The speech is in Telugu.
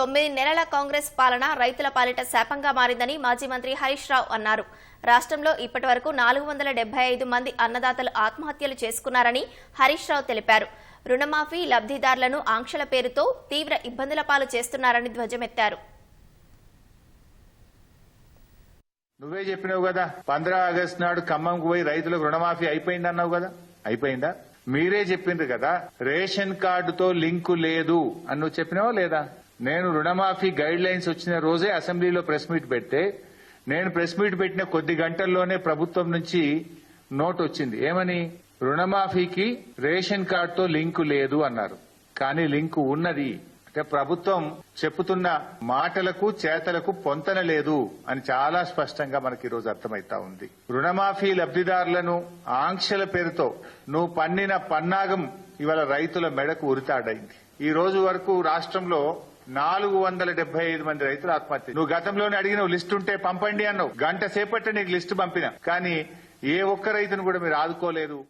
తొమ్మిది నెలల కాంగ్రెస్ పాలన రైతుల పాలిట శాపంగా మారిందని మాజీ మంత్రి హరీష్ రావు అన్నారు. రాష్ట్రంలో ఇప్పటి వరకు నాలుగు వందల డెబ్బై ఐదు మంది అన్నదాతలు ఆత్మహత్యలు చేసుకున్నారని హరీష్ రావు తెలిపారు. రుణమాఫీ లబ్ధిదారులను ఆంక్షల పేరుతో తీవ్ర ఇబ్బందుల పాలు చేస్తున్నారని ధ్వజమెత్తారు. నువ్వే చెప్పినావు కదా పంద్రా ఆగస్టు నాడు ఖమ్మంకు పోయి రైతులకు రుణమాఫీ అయిపోయింది అన్నావు కదా? అయిపోయిందా? మీరే చెప్పిండ్రు కదా రేషన్ కార్డుతో లింకు లేదు అని నువ్వు చెప్పినావా లేదా? నేను రుణమాఫీ గైడ్ లైన్స్ వచ్చిన రోజే అసెంబ్లీలో ప్రెస్ మీట్ పెడితే నేను ప్రెస్ మీట్ పెట్టిన కొద్ది గంటల్లోనే ప్రభుత్వం నుంచి నోట్ వచ్చింది. ఏమని? రుణమాఫీకి రేషన్ కార్డుతో లింకు లేదు అన్నారు. కానీ లింకు ఉన్నది. అంటే ప్రభుత్వం చెప్పుతున్న మాటలకు చేతలకు పొంతన లేదు అని చాలా స్పష్టంగా మనకి ఈరోజు అర్థమైతా ఉంది. రుణమాఫీ లబ్ధిదారులను ఆంక్షల పేరుతో నువ్వు పన్నిన పన్నాగం ఇవాళ రైతుల మెడకు ఉరితాడైంది. ఈ రోజు వరకు రాష్ట్రంలో నాలుగు వందల డెబ్బై ఐదు మంది రైతులు ఆత్మహత్య నువ్వు గతంలోనే అడిగిన లిస్ట్ ఉంటే పంపండి అన్నావు. గంట సేపట్టే నీకు లిస్టు పంపిన. కానీ ఏ ఒక్క రైతును కూడా మీరు ఆదుకోలేదు.